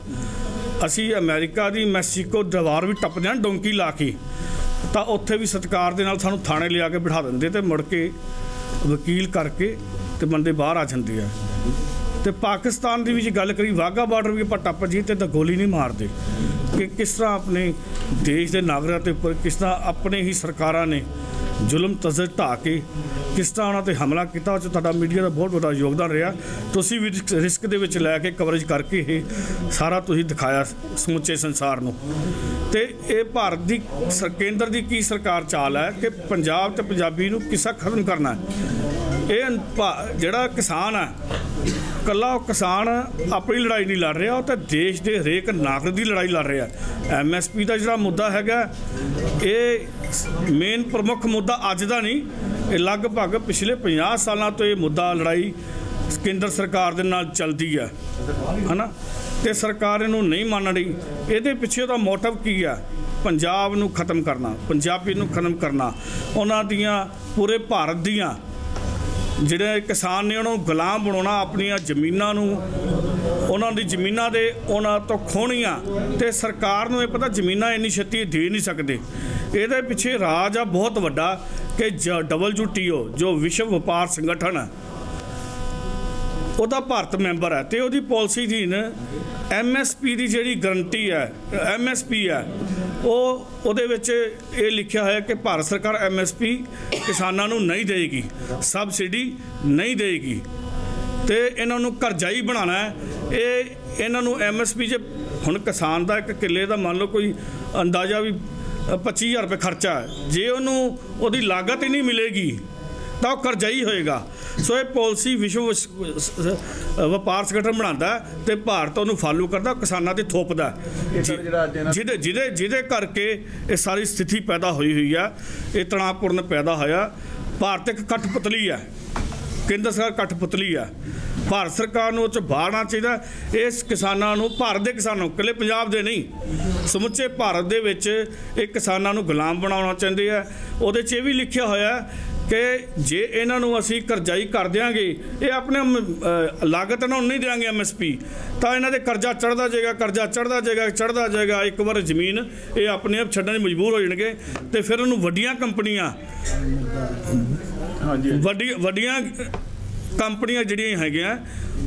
ਅਸੀਂ ਅਮਰੀਕਾ ਦੀ ਮੈਕਸੀਕੋ ਦੀਵਾਰ ਵੀ ਟੱਪਦੇ ਹਾਂ ਡੋਂਕੀ ਲਾ ਕੇ, ਤਾਂ ਉੱਥੇ ਵੀ ਸਤਕਾਰ ਦੇ ਨਾਲ ਸਾਨੂੰ ਥਾਣੇ ਲਿਆ ਕੇ ਬਿਠਾ ਦਿੰਦੇ ਤੇ ਮੁੜ ਕੇ ਵਕੀਲ ਕਰਕੇ ਤੇ ਬੰਦੇ ਬਾਹਰ ਆ ਜਾਂਦੇ ਆ। ਤੇ ਪਾਕਿਸਤਾਨ ਦੀ ਵੀ ਜੇ ਗੱਲ ਕਰੀ ਵਾਗਾ ਬਾਰਡਰ ਵੀ ਆਪਾਂ ਟੱਪ ਜੀ ਤੇ ਤਾਂ ਗੋਲੀ ਨਹੀਂ ਮਾਰਦੇ। ਕਿ ਕਿਸ ਤਰ੍ਹਾਂ ਆਪਣੇ ਦੇਸ਼ ਦੇ ਨਾਗਰਿਕਾਂ ਤੇ ਉੱਪਰ ਕਿਸ ਤਰ੍ਹਾਂ ਆਪਣੇ ਹੀ ਸਰਕਾਰਾਂ ਨੇ ਜ਼ੁਲਮ ਤਜ਼ਰ ਢਾ ਕੇ ਕਿਸ ਤਰ੍ਹਾਂ ਉਹਨਾਂ ਤੇ ਹਮਲਾ ਕੀਤਾ, ਉਹ 'ਚ ਤੁਹਾਡਾ ਮੀਡੀਆ ਦਾ ਬਹੁਤ ਵੱਡਾ ਯੋਗਦਾਨ ਰਿਹਾ। ਤੁਸੀਂ ਵੀ ਰਿਸਕ- ਦੇ ਵਿੱਚ ਲੈ ਕੇ ਕਵਰੇਜ ਕਰਕੇ ਇਹ ਸਾਰਾ ਤੁਸੀਂ ਦਿਖਾਇਆ ਸਮੁੱਚੇ ਸੰਸਾਰ ਨੂੰ। ਤੇ ਇਹ ਭਾਰਤ ਦੀ ਸਰ- ਕੇਂਦਰ ਦੀ ਕੀ ਸਰਕਾਰ ਚਾਲ ਹੈ ਕਿ ਪੰਜਾਬ ਤੇ ਪੰਜਾਬੀ ਨੂੰ ਕਿਸਾ ਖਤਮ ਕਰਨਾ ਹੈ? ਇਹ ਜਿਹੜਾ ਕਿਸਾਨ ਹੈ ਕੱਲਾ ਉਹ ਕਿਸਾਨ ਆਪਣੀ ਲੜਾਈ ਨਹੀਂ ਲੜ ਰਿਹਾ, ਉਹ ਤਾਂ ਦੇਸ਼ ਦੇ ਹਰੇਕ ਨਾਗਰਿਕ ਦੀ ਲੜਾਈ ਲੜ ਰਿਹਾ। ਐਮਐਸਪੀ ਦਾ ਜਿਹੜਾ ਮੁੱਦਾ ਹੈਗਾ, ਇਹ ਮੇਨ ਪ੍ਰਮੁੱਖ ਮੁੱਦਾ ਅੱਜ ਦਾ ਨਹੀਂ, ਇਹ ਲਗਭਗ ਪਿਛਲੇ 50 ਸਾਲਾਂ ਤੋਂ ਇਹ ਮੁੱਦਾ ਲੜਾਈ ਕੇਂਦਰ ਸਰਕਾਰ ਦੇ ਨਾਲ ਚੱਲਦੀ ਹੈ ਹਨਾ? ਤੇ ਸਰਕਾਰ ਇਹਨੂੰ ਨਹੀਂ ਮੰਨ ਰਹੀ ਇਹਦੇ ਪਿੱਛੇ ਦਾ ਮੋਟਿਵ ਕੀ ਹੈ ਪੰਜਾਬ ਨੂੰ ਖਤਮ ਕਰਨਾ, ਪੰਜਾਬੀ ਨੂੰ ਖਤਮ ਕਰਨਾ। ਉਹਨਾਂ ਦੀਆਂ ਪੂਰੇ ਭਾਰਤ ਦੀਆਂ ਜਿਹੜੇ ਕਿਸਾਨ ਨੇ ਉਹਨਾਂ ਨੂੰ ਗੁਲਾਮ ਬਣਾਉਣਾ, ਆਪਣੀਆਂ ਜ਼ਮੀਨਾਂ ਨੂੰ, ਉਹਨਾਂ ਦੀ ਜ਼ਮੀਨਾਂ ਦੇ ਉਹਨਾਂ ਤੋਂ ਖੋਹਣੀਆਂ ਤੇ ਸਰਕਾਰ ਨੂੰ ਇਹ ਪਤਾ ਜ਼ਮੀਨਾਂ ਇੰਨੀ ਛੇਤੀ ਦੇ ਨਹੀਂ ਸਕਦੇ। ਇਹਦੇ ਪਿੱਛੇ ਰਾਜ ਆ ਬਹੁਤ ਵੱਡਾ ਕਿ WTO ਜੋ ਵਿਸ਼ਵ ਵਪਾਰ ਸੰਗਠਨ ਹੈ ਉਹਦਾ ਭਾਰਤ ਮੈਂਬਰ ਹੈ ਤੇ ਉਹਦੀ ਪਾਲਿਸੀ ਦੀ ਐਮਐਸਪੀ ਦੀ ਜਿਹੜੀ ਗਰੰਟੀ ਹੈ ਐਮਐਸਪੀ ਹੈ ਉਹ ਉਹਦੇ ਵਿੱਚ ਇਹ ਲਿਖਿਆ ਹੋਇਆ ਕਿ ਭਾਰਤ ਸਰਕਾਰ ਐਮਐਸਪੀ ਕਿਸਾਨਾਂ ਨੂੰ ਨਹੀਂ ਦੇਗੀ ਸਬਸਿਡੀ ਨਹੀਂ ਦੇਗੀ ਤੇ ਇਹਨਾਂ ਨੂੰ ਕਰਜ਼ਾਈ ਬਣਾਉਣਾ ਹੈ। ਇਹ ਇਹਨਾਂ ਨੂੰ ਐਮਐਸਪੀ ਜੇ ਹੁਣ ਕਿਸਾਨ ਦਾ ਇੱਕ ਕਿੱਲੇ ਦਾ ਮੰਨ ਲਓ ਕੋਈ ਅੰਦਾਜ਼ਾ ਵੀ ਅ, 25000 ਰੁਪਏ ਖਰਚਾ ਜੇ ਉਹਨੂੰ ਉਹਦੀ ਲਾਗਤ ਹੀ ਨਹੀਂ ਮਿਲੇਗੀ ਤਾਂ ਉਹ ਕਰਜ਼ਾਈ ਹੋਏਗਾ। ਸੋ ਇਹ ਪਾਲਿਸੀ ਵਿਸ਼ਵ ਵਪਾਰ ਸੰਗਠਨ ਬਣਾਉਂਦਾ ਤੇ ਭਾਰਤ ਉਹਨੂੰ ਫਾਲੋ ਕਰਦਾ ਕਿਸਾਨਾਂ ਤੇ ਥੋਪਦਾ। ਜਿਹਦੇ ਜਿਹਦੇ ਜਿਹਦੇ ਕਰਕੇ ਇਹ ਸਾਰੀ ਸਥਿਤੀ ਪੈਦਾ ਹੋਈ ਹੋਈ ਆ ਇਹ ਤਣਾਅਪੂਰਨ ਪੈਦਾ ਹੋਇਆ। ਭਾਰਤ ਇੱਕ ਕਠਪੁਤਲੀ ਹੈ ਕੇਂਦਰ ਸਰਕਾਰ ਕਠਪੁਤਲੀ ਆ। ਭਾਰਤ ਸਰਕਾਰ ਨੂੰ ਉਹ 'ਚ ਬਾਹਰਨਾ ਚਾਹੀਦਾ। ਇਸ ਕਿਸਾਨਾਂ ਨੂੰ ਭਾਰਤ ਦੇ ਕਿਸਾਨਾਂ ਨੂੰ ਇਕੱਲੇ ਪੰਜਾਬ ਦੇ ਨਹੀਂ ਸਮੁੱਚੇ ਭਾਰਤ ਦੇ ਵਿੱਚ ਇਹ ਕਿਸਾਨਾਂ ਨੂੰ ਗੁਲਾਮ ਬਣਾਉਣਾ ਚਾਹੁੰਦੇ ਆ। ਉਹਦੇ 'ਚ ਇਹ ਵੀ ਲਿਖਿਆ ਹੋਇਆ ਕਿ ਜੇ ਇਹਨਾਂ ਨੂੰ ਅਸੀਂ ਕਰਜ਼ਾਈ ਕਰ ਦਿਆਂਗੇ ਇਹ ਆਪਣੇ ਲਾਗਤ ਇਹਨਾਂ ਨੂੰ ਨਹੀਂ ਦਿਆਂਗੇ ਐਮਐਸਪੀ ਤਾਂ ਇਹਨਾਂ ਦੇ ਕਰਜ਼ਾ ਚੜਦਾ ਜਾਏਗਾ ਕਰਜ਼ਾ ਚੜਦਾ ਜਾਏਗਾ ਚੜਦਾ ਜਾਏਗਾ ਇੱਕ ਵਾਰ ਜ਼ਮੀਨ ਇਹ ਆਪਣੇ ਆਪ ਛੱਡਣ ਦੀ ਮਜਬੂਰ ਹੋ ਜਾਣਗੇ ਤੇ ਫਿਰ ਉਹਨੂੰ ਵੱਡੀਆਂ ਕੰਪਨੀਆਂ ਵੱਡੀ ਵੱਡੀਆਂ ਕੰਪਨੀਆਂ ਜਿਹੜੀਆਂ ਹੈਗੀਆਂ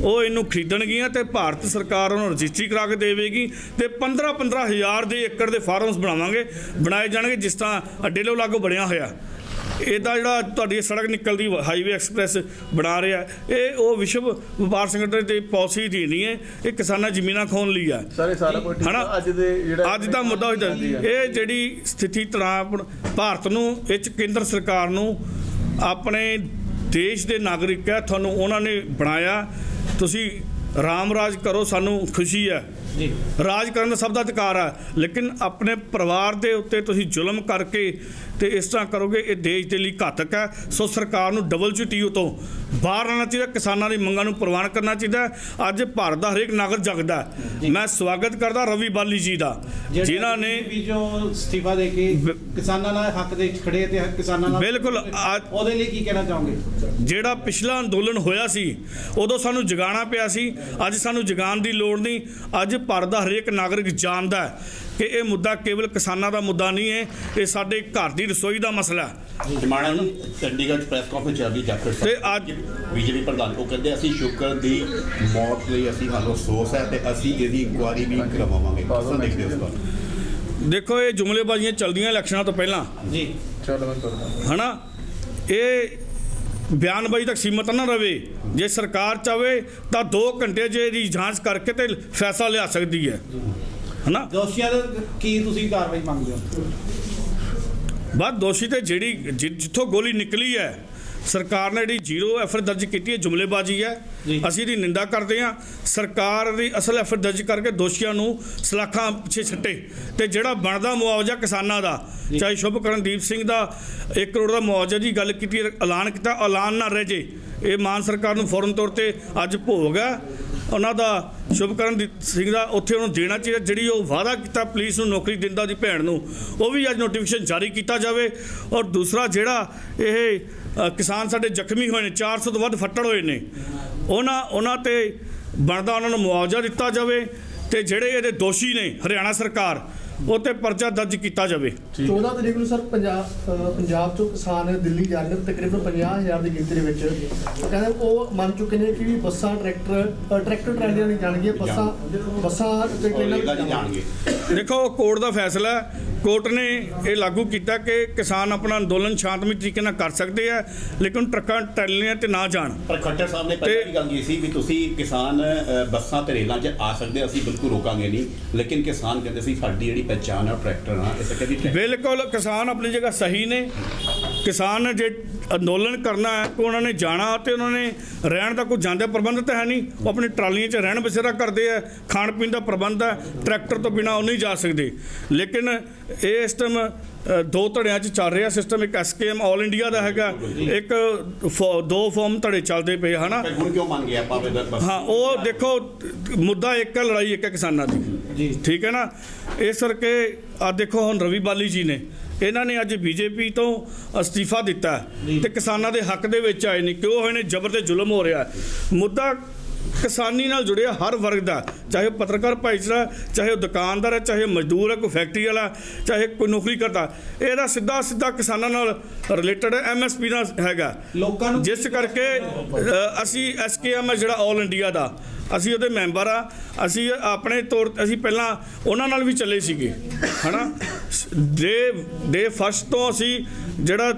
ਉਹ ਇਹਨੂੰ ਖਰੀਦਣਗੀਆਂ ਤੇ ਭਾਰਤ ਸਰਕਾਰ ਉਹਨੂੰ ਰਜਿਸਟਰੀ ਕਰਾ ਕੇ ਦੇਵੇਗੀ ਤੇ 15 15 ਹਜ਼ਾਰ ਦੇ ਏਕੜ ਦੇ ਫਾਰਮਸ ਬਣਾਵਾਂਗੇ ਬਣਾਏ ਜਾਣਗੇ ਜਿਸ ਤਰ੍ਹਾਂ ਅੱਡੇ ਲੋ ਲਾਗੂ ਬਣਿਆ ਹੋਇਆ। ਇਹਦਾ ਜਿਹੜਾ ਤੁਹਾਡੀ ਸੜਕ ਨਿਕਲਦੀ ਹਾਈਵੇ ਐਕਸਪ੍ਰੈਸ ਬਣਾ ਰਿਹਾ ਇਹ ਉਹ ਵਿਸ਼ਵ ਵਪਾਰ ਸੰਗਠਨ ਦੀ ਪਾਲਿਸੀ ਦੀ ਨਹੀਂ ਹੈ ਇਹ ਕਿਸਾਨਾਂ ਜ਼ਮੀਨਾਂ ਖੋਣ ਲਈ ਆ। ਸਾਰੇ ਸਾਰਾ ਕੁਝ। ਅੱਜ ਦੇ ਜਿਹੜਾ ਅੱਜ ਦਾ ਮੁੱਦਾ ਇਹ ਜਿਹੜੀ ਸਥਿਤੀ ਤਣਾਅ ਭਾਰਤ ਨੂੰ ਇਹ 'ਚ ਕੇਂਦਰ ਸਰਕਾਰ ਨੂੰ ਆਪਣੇ ਦੇਸ਼ ਦੇ ਨਾਗਰਿਕ ਹੈ ਤੁਹਾਨੂੰ ਉਹਨਾਂ ਨੇ ਬਣਾਇਆ। ਤੁਸੀਂ ਰਾਮ ਰਾਜ ਕਰੋ ਸਾਨੂੰ ਖੁਸ਼ੀ ਹੈ ਜੀ। ਰਾਜ ਕਰਨ ਦਾ ਸਭ ਦਾ ਅਧਿਕਾਰ ਹੈ ਲੇਕਿਨ ਆਪਣੇ ਪਰਿਵਾਰ ਦੇ ਉੱਤੇ ਤੁਸੀਂ ਜ਼ੁਲਮ ਕਰਕੇ ਤੇ ਇਸ ਤਰ੍ਹਾਂ ਕਰੋਗੇ ਇਹ ਦੇਸ਼ ਦੇ ਲਈ ਘਾਤਕ ਹੈ। ਸੋ ਸਰਕਾਰ ਨੂੰ WTO ਤੋਂ ਬਾਹਰ ਆਉਣਾ ਚਾਹੀਦਾ ਕਿਸਾਨਾਂ ਦੀ ਮੰਗਾਂ ਨੂੰ ਪ੍ਰਵਾਨ ਕਰਨਾ ਚਾਹੀਦਾ। ਅੱਜ ਭਾਰਤ ਦਾ ਹਰੇਕ ਨਾਗਰਿਕ ਜਗਦਾ। ਮੈਂ ਸਵਾਗਤ ਕਰਦਾ ਰਵੀ ਬਾਲੀ ਜੀ ਦਾ ਜਿਨ੍ਹਾਂ ਨੇ ਵੀ ਜੋ ਅਸਤੀਫਾ ਦੇ ਕੇ ਕਿਸਾਨਾਂ ਨਾਲ ਹੱਕ ਦੇ ਖੜੇ ਤੇ ਕਿਸਾਨਾਂ ਨਾਲ ਬਿਲਕੁਲ, ਉਹਦੇ ਲਈ ਕੀ ਕਹਿਣਾ ਚਾਹੋਗੇ? ਜਿਹੜਾ ਪਿਛਲਾ ਅੰਦੋਲਨ ਹੋਇਆ ਸੀ ਉਦੋਂ ਸਾਨੂੰ ਜਗਾਉਣਾ ਪਿਆ ਸੀ। ਅੱਜ ਸਾਨੂੰ ਜਗਾਉਣ ਦੀ ਲੋੜ ਨਹੀਂ। ਅੱਜ ਭਾਰਤ ਦਾ ਹਰੇਕ ਨਾਗਰਿਕ ਜਾਣਦਾ ਕਿ ਇਹ ਮੁੱਦਾ ਕੇਵਲ ਕਿਸਾਨਾਂ ਦਾ ਮੁੱਦਾ ਨਹੀਂ ਹੈ ਇਹ ਸਾਡੇ ਘਰ ਦੀ ਰਸੋਈ ਦਾ ਮਸਲਾ ਹੈ। ਜਮਾਣਾ ਨੂੰ ਚੰਡੀਗੜ੍ਹ ਪ੍ਰੈਸ ਕਾਨਫਰੰਸ ਚੱਲਦੀ ਜਾਖੜ ਤੇ ਅੱਜ- ਬੀਜੇਪੀ ਪ੍ਰਧਾਨ ਉਹ ਕਹਿੰਦੇ ਅਸੀਂ ਸ਼ੁਕਰ ਦੀ ਮੌਤ ਲਈ ਅਸੀਂ ਸਾਨੂੰ ਅਫਸੋਸ ਹੈ ਤੇ ਅਸੀਂ ਇਹਦੀ ਇਨਕੁਆਰੀ ਵੀ ਕਰਵਾਵਾਂਗੇ। ਕਿਸਾਂ ਦੇਖਦੇ ਹੋ ਇਸ ਗੱਲ ਦੇਖੋ ਇਹ ਜੁਮਲੇਬਾਜ਼ੀਆਂ ਚੱਲਦੀਆਂ ਇਲੈਕਸ਼ਨਾਂ ਤੋਂ ਪਹਿਲਾਂ। ਜੀ। ਹਨਾ? ਇਹ ਬਿਆਨਬਾਜ਼ੀ ਤੱਕ ਸੀਮਤ ਨਾ ਰਵੇ। ਜੇ ਸਰਕਾਰ ਚਾਵੇ ਤਾਂ 2 ਘੰਟੇ 'ਚ ਇਹਦੀ ਜਾਂਚ ਕਰਕੇ ਤੇ ਫੈਸਲਾ ਲਿਆ ਸਕਦੀ ਹੈ। ਹਨਾ? ਦੋਸ਼ੀਆਂ ਦੇ ਕੀ ਤੁਸੀਂ ਕਾਰਵਾਈ ਮੰਗਦੇ ਹੋ? ਬਾਅਦ ਦੋਸ਼ੀ ਤੇ ਜਿਹੜੀ ਜਿ- ਜਿੱਥੋਂ ਗੋਲੀ ਨਿਕਲੀ ਹੈ ਸਰਕਾਰ ਨੇ ਜਿਹੜੀ ਜ਼ੀਰੋ ਐਫਰ ਦਰਜ ਕੀਤੀ ਹੈ ਜੁਮਲੇਬਾਜ਼ੀ ਹੈ। ਅਸੀਂ ਇਹਦੀ ਨਿੰਦਾ ਕਰਦੇ ਹਾਂ। ਸਰਕਾਰ ਦੀ ਅਸਲ ਐਫਰ ਦਰਜ ਕਰਕੇ ਦੋਸ਼ੀਆਂ ਨੂੰ ਸਲਾਖਾਂ ਪਿੱਛੇ ਛੱਟੇ। ਤੇ ਜਿਹੜਾ ਬਣਦਾ ਮੁਆਵਜ਼ਾ ਕਿਸਾਨਾਂ ਦਾ ਚਾਹੇ ਸ਼ੁਭਕਰਨਦੀਪ ਸਿੰਘ ਦਾ 1 ਕਰੋੜ ਦਾ ਮੁਆਵਜ਼ਾ ਦੀ ਗੱਲ ਕੀਤੀ ਐਲਾਨ ਕੀਤਾ ਐਲਾਨ ਨਾ ਰਹਿ ਜੇ। ਇਹ ਮਾਨ ਸਰਕਾਰ ਨੂੰ ਫੌਰਨ ਤੌਰ ਤੇ ਅੱਜ ਭੋਗ ਹੈ। ਉਹਨਾਂ ਦਾ ਸ਼ੁਭਕਰਨਦੀਪ ਸਿੰਘ ਦਾ ਉੱਥੇ ਉਹਨੂੰ ਦੇਣਾ ਚਾਹੀਦਾ, ਜਿਹੜੀ ਉਹ ਵਾਅਦਾ ਕੀਤਾ ਪੁਲਿਸ ਨੂੰ ਨੌਕਰੀ ਦਿੰਦਾ ਉਹਦੀ ਭੈਣ ਨੂੰ, ਉਹ ਵੀ ਅੱਜ ਨੋਟੀਫਿਕੇਸ਼ਨ ਜਾਰੀ ਕੀਤਾ ਜਾਵੇ। ਔਰ ਦੂਸਰਾ ਜਿਹੜਾ ਇਹ ਕਿਸਾਨ ਸਾਡੇ ਜ਼ਖਮੀ ਹੋਏ ਨੇ 400 ਤੋਂ ਵੱਧ ਫੱਟੜ ਹੋਏ ਨੇ, ਉਹਨਾਂ ਉਹਨਾਂ ਤੇ ਬਣਦਾ ਉਹਨਾਂ ਨੂੰ ਮੁਆਵਜ਼ਾ ਦਿੱਤਾ ਜਾਵੇ ਤੇ ਜਿਹੜੇ ਇਹਦੇ ਦੋਸ਼ੀ ਨੇ, ਹਰਿਆਣਾ ਸਰਕਾਰ ਉਹ ਤੇ ਪਰਚਾ ਦਰਜ ਕੀਤਾ ਜਾਵੇ। 14 ਤਰੀਕ ਨੂੰ ਸਰ ਪੰਜਾਬ ਅ, ਪੰਜਾਬ ਤੋਂ ਕਿਸਾਨ ਦਿੱਲੀ ਜਾ ਰਹੇ ਨੇ ਤਕਰੀਬਨ 50000 ਦੀ ਗਿਣਤੀ ਦੇ ਵਿੱਚ। ਉਹ ਕਹਿੰਦੇ ਉਹ ਮੰਨ ਚੁੱਕੇ ਨੇ ਕਿ ਵੀ ਬੱਸਾਂ ਟਰੈਕਟਰ ਟਰੈਕਟਰ ਟਰਾਲੀਆਂ ਨਹੀਂ ਜਾਣਗੀਆਂ ਬੱਸਾਂ ਬੱਸਾਂ ਤੇ ਟ੍ਰੇਨਾਂ ਉਹਦਾ ਵਿੱਚ ਜੀ ਜਾਣਗੇ। ਦੇਖੋ ਕੋਰਟ ਦਾ ਫੈਸਲਾ ਹੈ। ਕੋਰਟ ਨੇ ਇਹ ਲਾਗੂ ਕੀਤਾ ਕਿ ਕਿਸਾਨ ਆਪਣਾ ਅੰਦੋਲਨ ਸ਼ਾਂਤਮਈ ਤਰੀਕੇ ਨਾਲ ਕਰ ਸਕਦੇ ਆ ਲੇਕਿਨ ਟਰੱਕਾਂ ਟਰਾਲੀਆਂ ਤੇ ਨਾ ਜਾਣ। ਪਰ ਖੱਟਰ ਸਾਹਿਬ ਨੇ ਪਹਿਲਾਂ ਵੀ ਗੱਲ ਕੀਤੀ ਸੀ ਵੀ ਤੁਸੀਂ ਕਿਸਾਨ ਅ, ਬੱਸਾਂ ਤੇ ਰੇਲਾਂ 'ਚ ਆ ਸਕਦੇ ਅਸੀਂ ਬਿਲਕੁਲ ਰੋਕਾਂਗੇ ਨਹੀਂ। ਲੇਕਿਨ ਕਿਸਾਨ ਕਹਿੰਦੇ ਸੀ ਸਾਡੀ ਜਿਹੜੀ ਪਹਿਚਾਣ ਉਹ ਟਰੈਕਟਰ ਆ ਇਸ ਟਰੈਕਟਰ ਬਿਲਕੁਲ ਕਿਸਾਨ ਆਪਣੀ ਜਗ੍ਹਾ ਸਹੀ ਨੇ। ਕਿਸਾਨ ਨੇ ਜੇ ਅੰਦੋਲਨ ਕਰਨਾ ਹੈ ਤਾਂ ਉਹਨਾਂ ਨੇ ਜਾਣਾ ਤੇ ਉਹਨਾਂ ਨੇ ਰਹਿਣ ਦਾ ਕੋਈ ਜਾਂਦੇ ਪ੍ਰਬੰਧ ਤਾਂ ਹੈ ਨਹੀਂ। ਉਹ ਆਪਣੀ ਟਰਾਲੀਆਂ 'ਚ ਰਹਿਣ ਬਸੇਰਾ ਕਰਦੇ ਆ ਖਾਣ ਪੀਣ ਦਾ ਪ੍ਰਬੰਧ ਹੈ ਟਰੈਕਟਰ ਤੋਂ ਬਿਨਾ ਉਹ ਨਹੀਂ ਜਾ ਸਕਦੇ। ਲੇਕਿਨ ਇਹ ਸਿਸਟਮ ਅ, ਦੋ ਧੜਿਆਂ 'ਚ ਚੱਲ ਰਿਹਾ ਸਿਸਟਮ ਇੱਕ ਐਸਕੇਐਮ ਆਲ ਇੰਡੀਆ ਦਾ ਹੈਗਾ ਇੱਕ ਦੋ ਫਾਰਮ ਧੜੇ ਚੱਲਦੇ ਪਏ ਹਨਾ? ਹੁਣ ਕਿਉਂ ਮੰਨ ਬੱਸ ਹਾਂ ਉਹ ਦੇਖੋ ਮੁੱਦਾ ਇੱਕ ਹੈ ਲੜਾਈ ਇੱਕ ਹੈ ਕਿਸਾਨਾਂ ਦੀ। ਜੀ। ਠੀਕ ਹੈ ਨਾ? ਇਸ ਕਰਕੇ ਆ ਦੇਖੋ ਹੁਣ ਰਵੀ ਬਾਲੀ ਜੀ ਨੇ ਇਹਨਾਂ ਨੇ ਅੱਜ ਬੀਜੇਪੀ ਤੋਂ ਅਸਤੀਫਾ ਦਿੱਤਾ ਤੇ ਕਿਸਾਨਾਂ ਦੇ ਹੱਕ ਦੇ ਵਿੱਚ ਆਏ ਨੇ। ਕਿਉਂ ਹੋਏ ਨੇ? ਜ਼ਬਰ ਤੇ ਜ਼ੁਲਮ ਹੋ ਰਿਹਾ। ਮੁੱਦਾ ਕਿਸਾਨੀ ਨਾਲ ਜੁੜਿਆ ਹਰ ਵਰਗ ਦਾ ਚਾਹੇ ਉਹ ਪੱਤਰਕਾਰ ਭਾਈਚਾਰਾ ਚਾਹੇ ਉਹ ਦੁਕਾਨਦਾਰ ਹੈ ਚਾਹੇ ਮਜ਼ਦੂਰ ਹੈ ਕੋਈ ਫੈਕਟਰੀ ਵਾਲਾ ਚਾਹੇ ਕੋਈ ਨੌਕਰੀ ਕਰਦਾ ਇਹਦਾ ਸਿੱਧਾ ਸਿੱਧਾ ਕਿਸਾਨਾਂ ਨਾਲ ਰਿਲੇਟਡ ਹੈ ਐਮਐਸਪੀ ਨਾਲ ਹੈਗਾ। ਲੋਕਾਂ ਨੂੰ ਜਿਸ ਕਰਕੇ ਅਸੀਂ ਐਸਕੇਐਮ ਜਿਹੜਾ ਆਲ ਇੰਡੀਆ ਦਾ। ਅਸੀਂ ਉਹਦੇ ਮੈਂਬਰ ਆ ਅਸੀਂ ਆਪਣੇ ਤੌਰ ਅਸੀਂ ਪਹਿਲਾਂ ਉਹਨਾਂ ਨਾਲ ਵੀ ਚੱਲੇ ਸੀਗੇ। ਹਨਾ? ਡੇ ਡੇ ਫਸਟ ਤੋਂ ਅਸੀਂ ਜਿਹੜਾ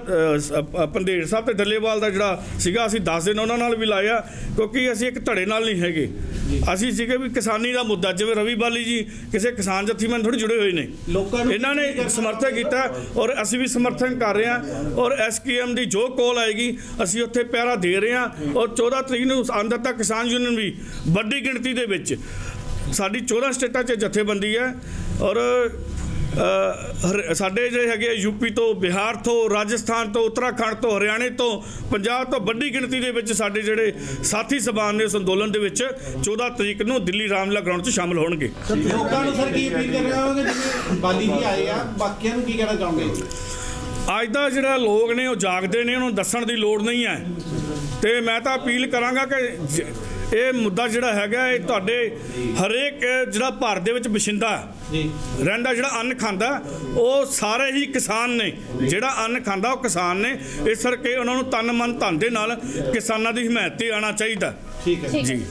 ਪੰਧੇੜ ਸਾਹਿਬ ਤੇ ਡੱਲੇਵਾਲ ਦਾ ਜਿਹੜਾ ਸੀਗਾ ਅਸੀਂ 10 ਦਿਨ ਉਹਨਾਂ ਨਾਲ ਵੀ ਲਾਇਆ। ਕਿਉਂਕਿ ਅਸੀਂ ਇੱਕ ਧੜੇ ਨਾਲ ਨਹੀਂ ਹੈਗੇ। ਅਸੀਂ ਸੀਗੇ ਵੀ ਕਿਸਾਨੀ ਦਾ ਮੁੱਦਾ ਜਿਵੇਂ ਰਵੀ ਬਾਲੀ ਜੀ ਕਿਸੇ ਕਿਸਾਨ ਜਥੇਬੰਦ ਥੋੜੀ ਜੁੜੇ ਹੋਏ ਨੇ। ਲੋਕਾਂ ਨੂੰ ਇਹਨਾਂ ਨੇ ਸਮਰਥਨ ਕੀਤਾ ਔਰ ਅਸੀਂ ਵੀ ਸਮਰਥਨ ਕਰ ਰਹੇ ਹਾਂ ਔਰ ਐਸਕੇਐਮ ਦੀ ਜੋ ਕਾਲ ਆਏਗੀ ਅਸੀਂ ਉੱਥੇ ਪਹਿਰਾ ਦੇ ਰਹੇ ਹਾਂ ਔਰ 14 ਤਰੀਕ ਨੂੰ ਅੰਦਰ ਤੱਕ ਕਿਸਾਨ ਯੂਨੀਅਨ ਵੀ ਵੱਡੀ ਗਿਣਤੀ ਦੇ ਵਿੱਚ ਸਾਡੀ 14 ਸਟੇਟਾਂ 'ਚ ਜਥੇਬੰਦੀ ਹੈ ਔਰ ਸਾਡੇ ਜਿਹੜੇ ਹੈਗੇ ਯੂਪੀ ਤੋਂ ਬਿਹਾਰ ਤੋਂ ਰਾਜਸਥਾਨ ਤੋਂ ਉੱਤਰਾਖੰਡ ਤੋਂ ਹਰਿਆਣੇ ਤੋਂ ਪੰਜਾਬ ਤੋਂ ਵੱਡੀ ਗਿਣਤੀ ਦੇ ਵਿੱਚ ਸਾਡੇ ਜਿਹੜੇ ਸਾਥੀ ਸਭਾਨ ਨੇ ਉਸ ਅੰਦੋਲਨ ਦੇ ਵਿੱਚ 14 ਤਰੀਕ ਨੂੰ ਦਿੱਲੀ ਰਾਮਲੀਲਾ ਗਰਾਊਂਡ 'ਚ ਸ਼ਾਮਲ ਹੋਣਗੇ। ਲੋਕਾਂ ਨੂੰ ਸਰ ਕੀ ਅਪੀਲ ਕਰ ਰਹੇ ਹੋਗੇ ਜਿਵੇਂ ਬਾਲੀ ਜੀ ਆਏ ਆ ਬਾਕੀਆਂ ਨੂੰ ਕੀ ਕਹਿਣਾ ਚਾਹੋਗੇ? ਅੱਜ ਦਾ ਜਿਹੜਾ ਲੋਕ ਨੇ ਉਹ ਜਾਗਦੇ ਨੇ ਉਹਨਾਂ ਨੂੰ ਦੱਸਣ ਦੀ ਲੋੜ ਨਹੀਂ ਹੈ। ਤੇ ਮੈਂ ਤਾਂ ਅਪੀਲ ਕਰਾਂਗਾ ਕਿ ਇਹ ਮੁੱਦਾ ਜਿਹੜਾ ਹੈਗਾ ਇਹ ਤੁਹਾਡੇ ਹਰੇਕ ਜਿਹੜਾ ਭਾਰਤ ਦੇ ਵਿੱਚ ਵਸਿੰਦਾ ਜੀ। ਰਹਿੰਦਾ ਜਿਹੜਾ ਅੰਨ ਖਾਂਦਾ ਉਹ ਸਾਰੇ ਹੀ ਕਿਸਾਨ ਨੇ। ਜਿਹੜਾ ਅੰਨ ਖਾਂਦਾ ਉਹ ਕਿਸਾਨ ਨੇ। ਇਸ ਕਰਕੇ ਉਹਨਾਂ ਨੂੰ ਤਨ ਮਨ ਧਨ ਦੇ ਨਾਲ ਕਿਸਾਨਾਂ ਦੀ ਹਮਾਇਤ ਤੇ ਆਉਣਾ ਚਾਹੀਦਾ। ਠੀਕ ਹੈ। ਜੀ।